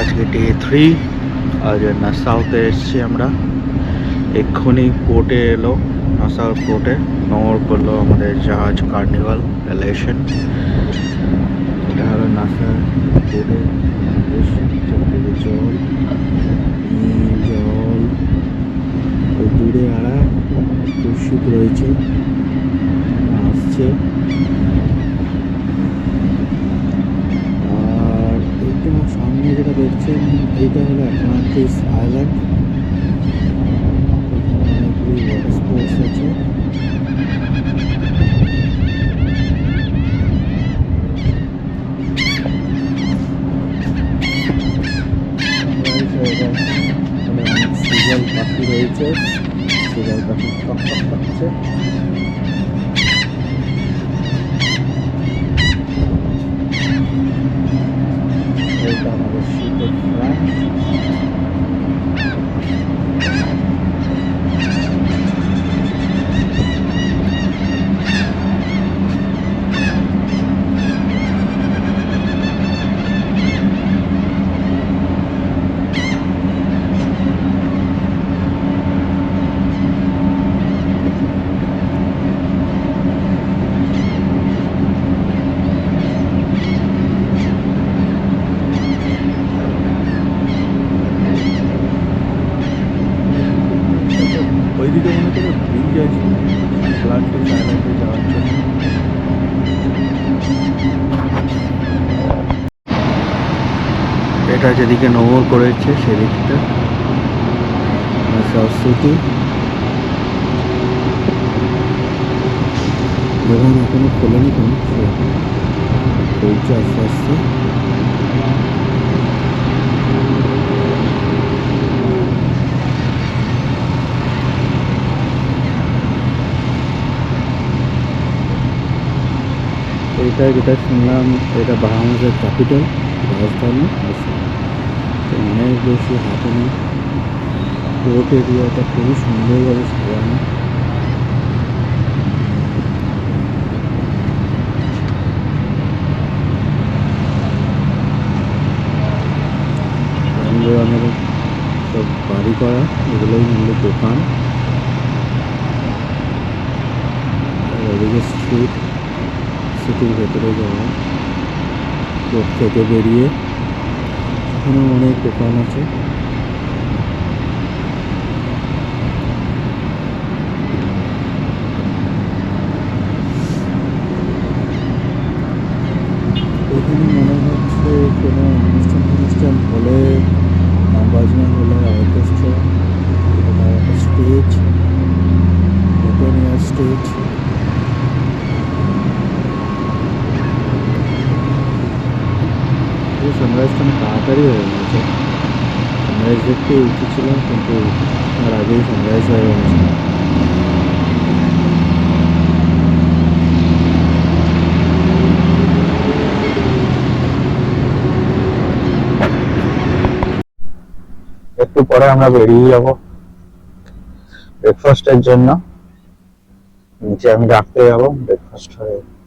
আজকে day three আজ নাসাউতে এসছি আমরা। এক্ষুনি পোর্টে এলো। নাসাউ পোর্টে নোংর করল আমাদের জাহাজ কার্নিভাল এলেশন এটা হলো নাসার পোর্টে চারদিকে জল। জল। দূরে শিপ রয়েছে। আসছে আর এইটা সামনে যেটা দেখছেন এইটা হলো অ্যাটলান্টিস আইল্যান্ড এখানে অনেকগুলি ওয়াটার স্পোর্টস আছে এখানে অনেক সিগল পাখি রয়েছে সিগল পাখি টক টক করছে এইটা আমাদের শীতের ফ্রাম ওইদিকে মনে করে ব্রিজ আছে আটলান্টিক আইল্যান্ডে যাওয়ার জন্য এটা যেদিকে নোংর করেছে, সেদিকটা। সিটি দোকান এখনও খোলেনি কোনো চলছে আস্তে এটা যেটা শুনলাম, এটা বাহামাসের ক্যাপিটাল রাজধানী আছে তো অনেক বেশি হাতে নেই পোর্ট এরিয়াটা খুবই সুন্দরভাবে সাজানো রং বেরঙের সব বাড়ি করা এগুলোই মূল্য দোকান আর ওদিকে স্ট্রিট সিটির ভেতরে যাওয়া রোড থেকে বেরিয়ে এখানেও অনেক দোকান আছে এখানে মনে হচ্ছে কোনো অনুষ্ঠান অনুষ্ঠান হলে গান বাজনা হলে অর্কেস্ট্রা এটা একটা স্টেজ ওপেন এয়ার স্টেজ এই সানরাইজটা অনেক তাড়াতাড়ি হয়ে গেছে সানরাইজ দেখতে উচিত ছিল কিন্তু তার আগেই সানরাইজ হয়ে গেছে। একটু পরে আমরা বেরিয়ে যাব ব্রেকফাস্টের জন্য। নিচে আমি ডাকতে যাব ব্রেকফাস্ট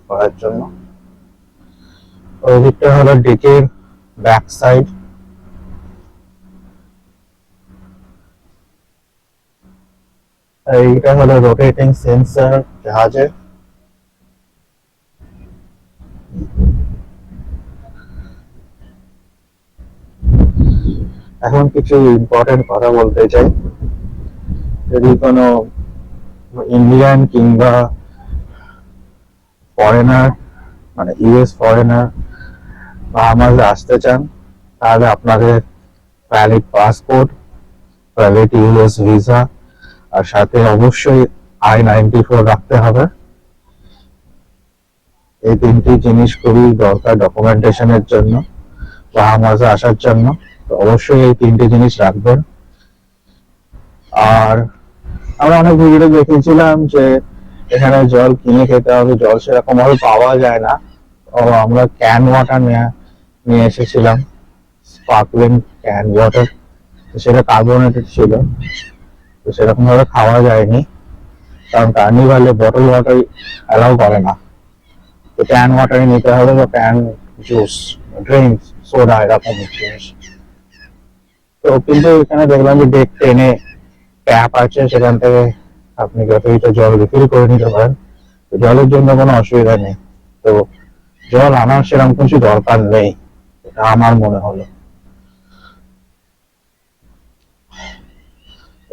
করার জন্য। ওই হলো ডেকের ব্যাক সাইড এইটা হলো রোটেটিং সেন্সর জাহাজের এখন কিছু ইম্পর্টেন্ট কথা বলতে চাই। যদি কোনো ইন্ডিয়ান কিংবা ফরেনার মানে ইউএস ফরেনার বা আমাদের আসতে চান, তাহলে আপনাদের valid passport valid US visa আর সাথে অবশ্যই আই নাইনটি ফোর রাখতে হবে। এই তিনটি জিনিস খুবই দরকার ডকুমেন্টেশনের জন্য বাহামাজে আসার জন্য। অবশ্যই এই তিনটি জিনিস রাখবেন। আর আমরা অনেক ভিডিও দেখেছিলাম যে এখানে জল কিনে খেতে হবে, জল সেরকম ভাবে পাওয়া যায় না। ও আমরা ক্যান ওয়াটার নিয়ে এসেছিলাম। স্পার্কলিং ক্যান ওয়াটার সেটা কার্বোনেটেড ছিল। তো সেরকম ভাবে খাওয়া যায়নি। কারণ কার্নিভালে বটল ওয়াটার অ্যালাউ করে না। তো ক্যান ওয়াটারই নিতে হবে বা ক্যান জুস ড্রিঙ্কস সোডা এরকম জিনিস। তো কিন্তু এখানে দেখলাম যে ডেক টেনে ট্যাপ আছে, সেখান থেকে আপনি যথাযথ জল রিফিল করে নিতে পারেন। তো জলের জন্য কোনো অসুবিধা নেই। তো জল আনার সেরকম কিছু দরকার নেই, এটা আমার মনে হলো।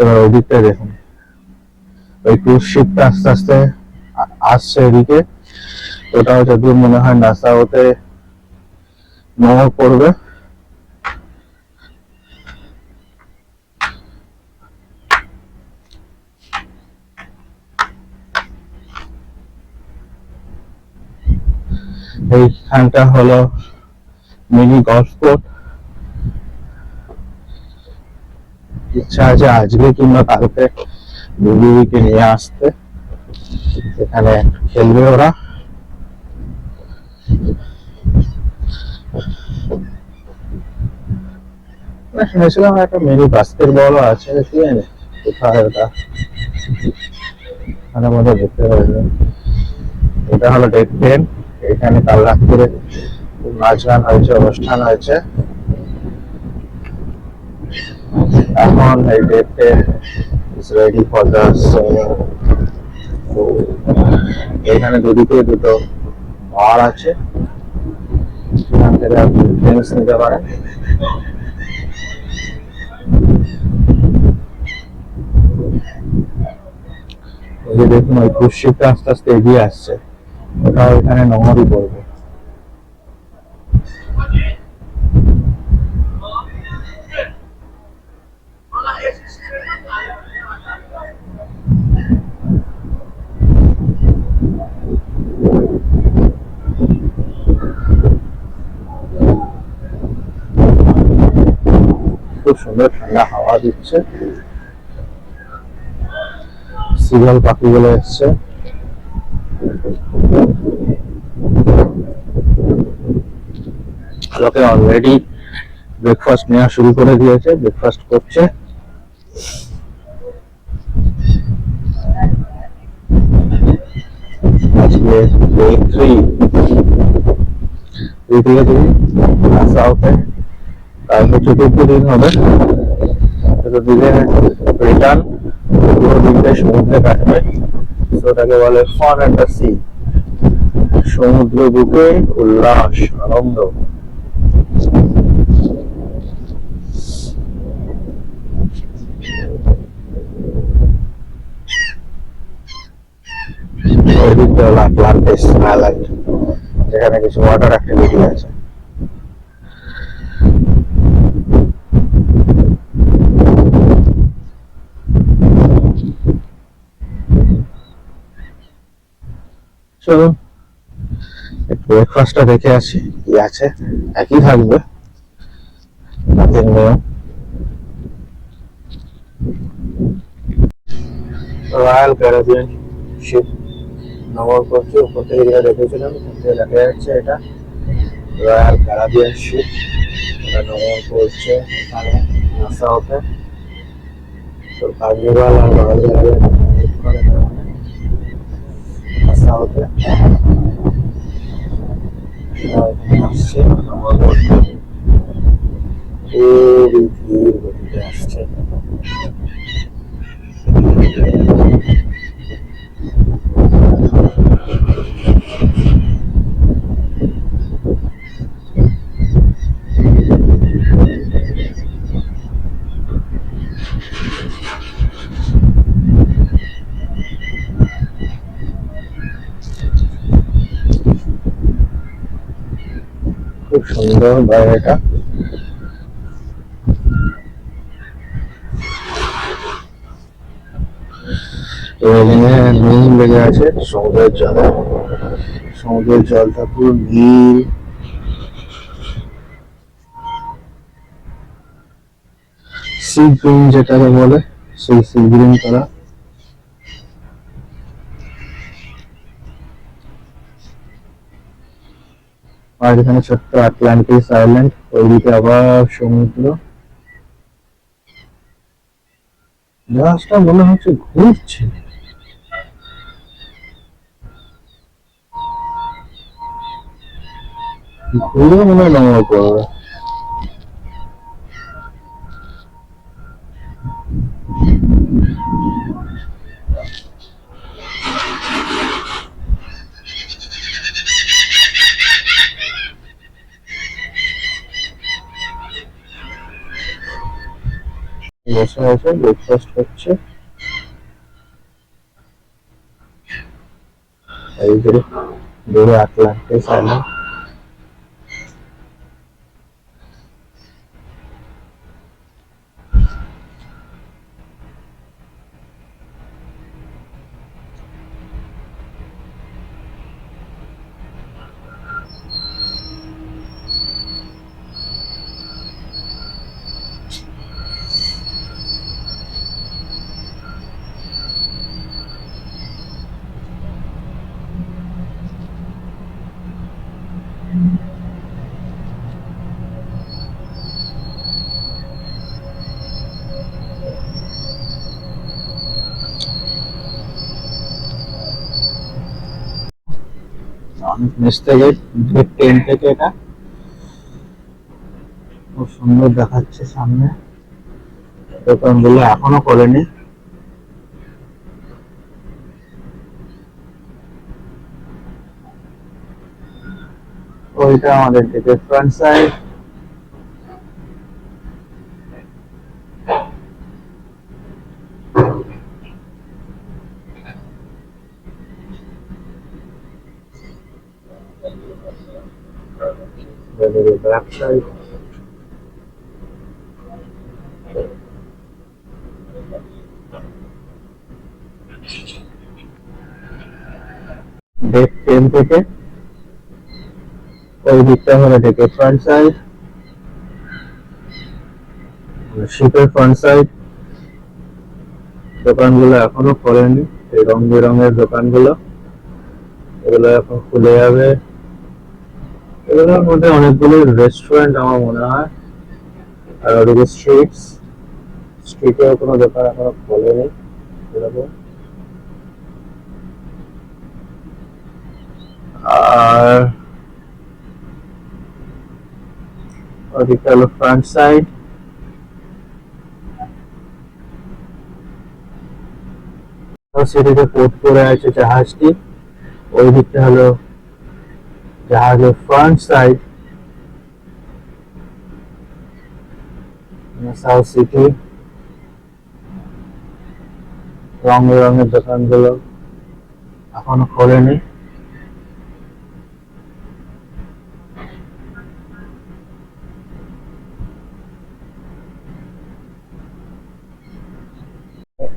এবার ওই দেখুন। ওই ক্রুজ শিপটা আস্তে আস্তে আসছে এদিকে। ওটাও যদি মনে হয় নাসা হতে নোংর পড়বে। এইখানটা হলো মিনি গলফ কোর্ট ইচ্ছা আছে আজকে কিংবা কালকে বিবিকে নিয়ে আসতে। এখানে খেলবে ওরা। শুনেছিলাম একটা মিনি বাস্কেট বলও আছে জানি কোথায় ওটা? ওখানে মধ্যে দেখতে পারবে এটা হলো ডেট টেন এখানে কাল রাত্রে নাচ গান হয়েছে, অনুষ্ঠান হয়েছে। এখন এই date ten is ready for এখানে দুদিকে দুটো বার আছে। সেখান থেকে আপনি ড্রিঙ্কস নিতে পারেন। দেখুন, ওই ক্রুজ শিপটা আস্তে আস্তে এগিয়ে আসছে। ওটাও এখানে নোংরই পড়বে খুব সুন্দর ঠান্ডা হাওয়া দিচ্ছে। সিগল পাখিগুলো এসছে। লোকে অলরেডি ব্রেকফাস্ট নেওয়া শুরু করে দিয়েছে ব্রেকফাস্ট করছে। আজকে ডে থ্রি সাউথে হবে। পুরো সমুদ্রে কাটবে। তো ওটাকে বলে দ্য সি সমুদ্র বুকে উল্লাস, আনন্দ। হলো যেখানে কিছু ওয়াটার অ্যাক্টিভিটি আছে। চলুন। ব্রেকফাস্টটা দেখে আসি, কি আছে। একই থাকবে। Nothing new Royal Caribbean ship নগর করছে উপর থেকে যেটা দেখেছিলাম, ওখান থেকে দেখা যাচ্ছে এটা। রয়্যাল ক্যারাবিয়ান শিপ এটা নগর করছে, এখানে, নাসাওতে। তো কার্নিভাল আর রয়্যাল ক্যারাবিয়ান Yeah. সুন্দর বাইরেটা তো এখানে নুন লেগে আছে সমুদ্রের জলে সমুদ্রের জলটা পুরো নীল সি গ্রিন যেটাকে বলে, সেই সি গ্রিন করা আর এখানে ছোট্ট আটলান্টিক আইল্যান্ড ওইদিকে আবার সমুদ্র। জাহাজটা মনে হচ্ছে ঘুরছে। ঘুরে মনে হয় নোংরা করবে বসে আছে ব্রেকফাস্ট হচ্ছে এই যে দূরে আটলান্টিস আইল্যান্ড অনেক নিচ থেকে থেকে এটা খুব সুন্দর দেখাচ্ছে সামনে। দোকানগুলো এখনও করেনি ওইটা আমাদের দিকে front side side deck ten থেকে, ওই দিকটা হলো ডেকের ফ্রন্ট সাইড শিপের ফ্রন্ট সাইড দোকানগুলো এখনও খোলেনি, এই রং বেরঙের দোকানগুলো। এগুলো এখন খুলে যাবে। এগুলোর মধ্যে অনেকগুলো রেস্টুরেন্ট আমার মনে হয়। আর ওদিকে স্ট্রিটস স্ট্রিটেও কোনো দোকান এখনও খোলেনি এরকম। আর ওদিকটা হলো ফ্রন্ট সাইড সিটিতে পোর্ট করে আছে জাহাজটি। ওই দিকটা হলো জাহাজের ফ্রন্ট সাইড সাউথ সিটি রং বেরঙের দোকানগুলো এখনও খোলেনি।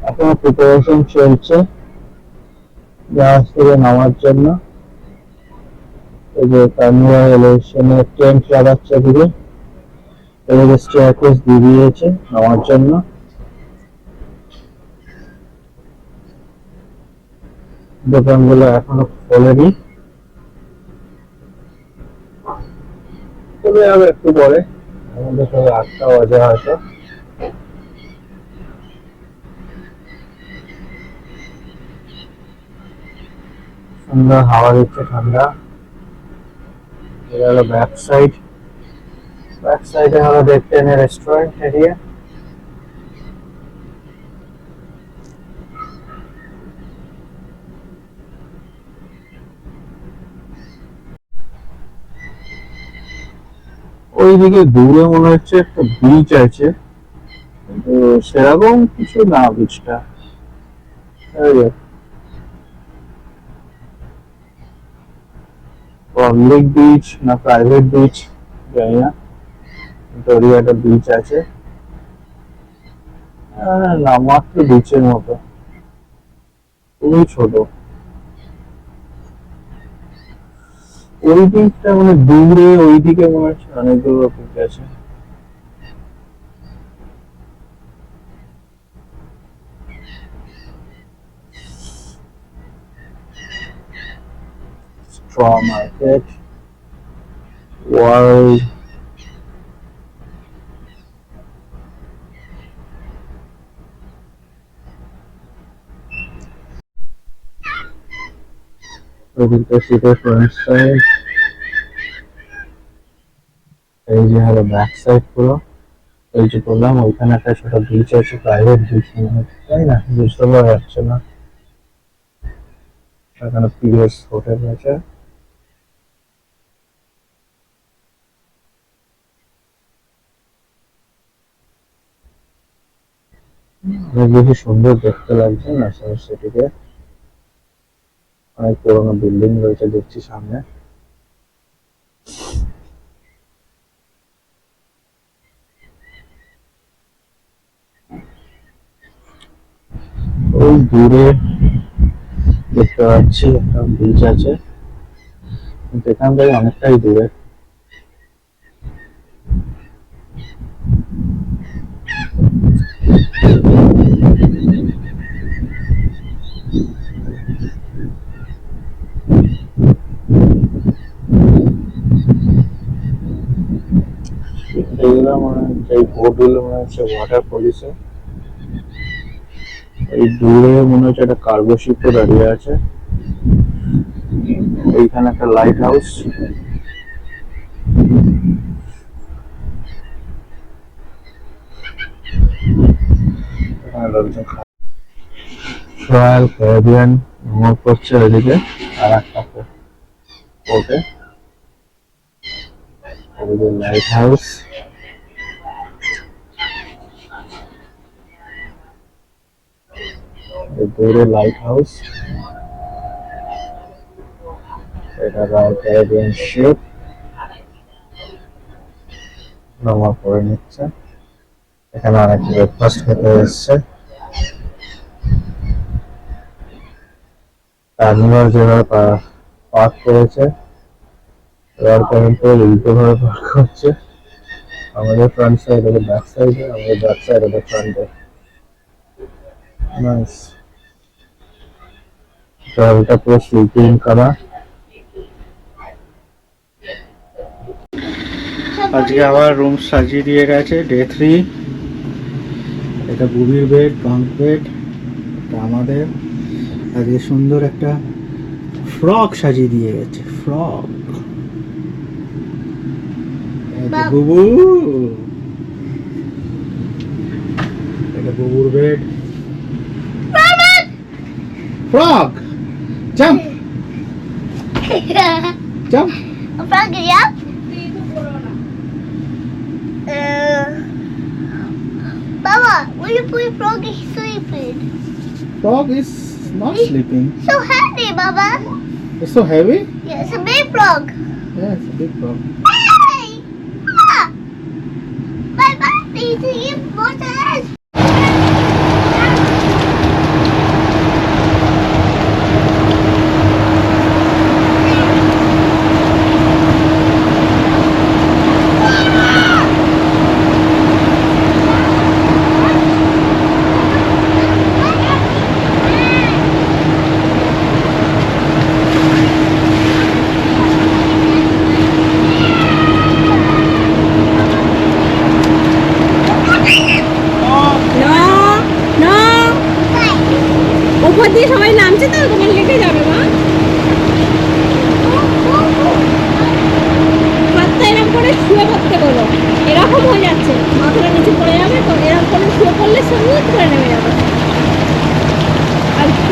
এখনও প্রিপারেশন চলছে। জাহাজ থেকে নামার জন্য। এই যে টার্মিনাল এলিভেশনে টেন্ট লাগাচ্ছে এদিকে এদিকে স্টেয়ারকেস দিয়ে দিয়েছে নামার জন্য। দোকানগুলো এখনও খোলেনি। খুলে যাবে একটু পরে। আমাদের আটটা বাজে হয়তো। সুন্দর হাওয়া দিচ্ছে ঠান্ডা। এটা হলো ব্যাক সাইড ব্যাক সাইডে হলো রেস্টুরেন্ট এরিয়া ওইদিকে দূরে মনে হচ্ছে একটা বিচ আছে। কিন্তু সেরকম কিছু না বিচটা পাবলিক বিচ না প্রাইভেট বিচ জানি না। ওরই একটা বিচ আছে আহ, নামমাত্র বিচের মতো। খুবই ছোট। ওই দিকটা মানে দূরে ওইদিকে মনে হচ্ছে অনেকগুলো বিচ আছে। Straw market world ওদিকটা সিটের ফ্রন্ট সাইড এই যে হলো ব্যাক সাইড পুরো এই যে বললাম ওইখানে একটা ছোট বিচ আছে প্রাইভেট বিচ তাই না বুঝতে পারা যাচ্ছে না এখানে পিএস হোটেল আছে অনেক বেশি সুন্দর দেখতে লাগছে, ন্যাশনাল সিটিকে অনেক পুরোনো বিল্ডিং রয়েছে, দেখছি সামনে। ওই দূরে দেখতে পাচ্ছি একটা বিচ আছে। এখান থেকে অনেকটাই দূরে এগুলো মনে হচ্ছে মনে হচ্ছে ওয়াটার পলিসে এই দূরে মনে হচ্ছে একটা কার্গো শিপও দাঁড়িয়ে আছে। এইখানে একটা lighthouse Royal Caribbean moor করছে ওইদিকে, আর একটা ওকে লাইট হাউস দূরে লাইট হাউস এটা রয়্যাল ক্যারিবিয়ান শিপ নামার করে নিচ্ছে এখানে অনেক ব্রেকফাস্ট খেতে এসছে টার্মিনাল যেভাবে পার্ক করেছে রয়্যাল ক্যারিবিয়ান উল্টো ভাবে পার্ক করছে। আমাদের ফ্রন্ট সাইড ওদের ব্যাক সাইডে আমাদের ব্যাক সাইড ওদের ফ্রন্টে নাইস ট্রাভেলটা পুরো স্লিপিং করা আজকে আবার রুম সাজিয়ে দিয়ে গেছে ডে থ্রি এটা বুবির বেড বাঙ্ক বেড এটা আমাদের। আজকে সুন্দর একটা ফ্রক সাজিয়ে দিয়ে গেছে ফ্রক বুবু। এটা বুবুর bed frock Jump. jump. Apa lagi ya? Uh, Baba, will you put frog is sleeping? Frog is not it's sleeping. So heavy, Baba. It's so heavy? Yeah, it's a big frog. Yeah, it's a big frog. Hey! Ah! My body's sleeping.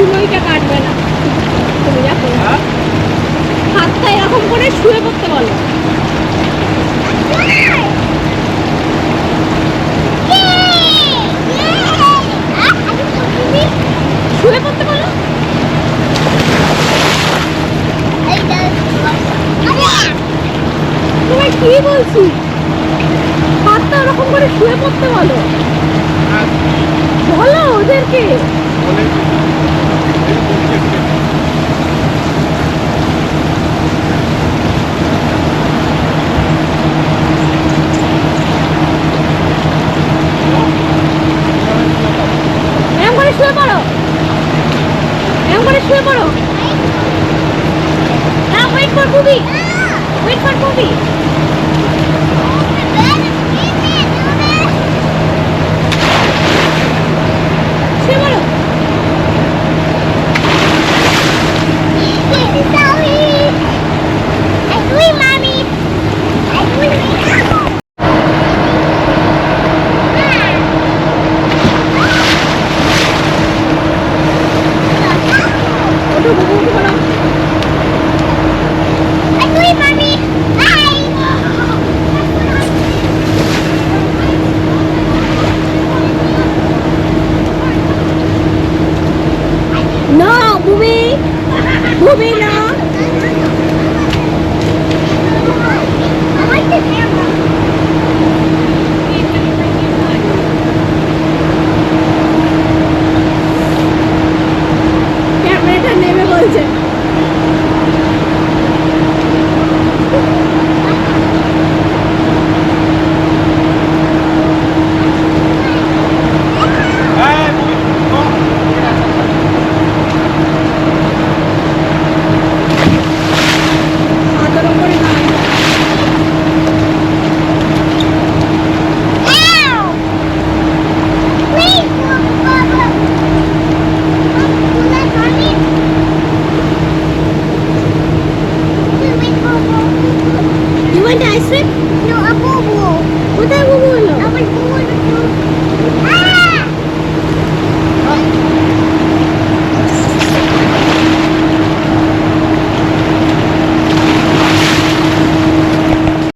আর চুলোইটা কাটবে না? তুমি যা করো হাতটা এরকম করে শুয়ে পড়তে বলো। শুয়ে পড়তে বলো। তোমায় কি বলছি? হাতটা ওরকম করে শুয়ে পড়তে বলো। বলো ওদেরকে।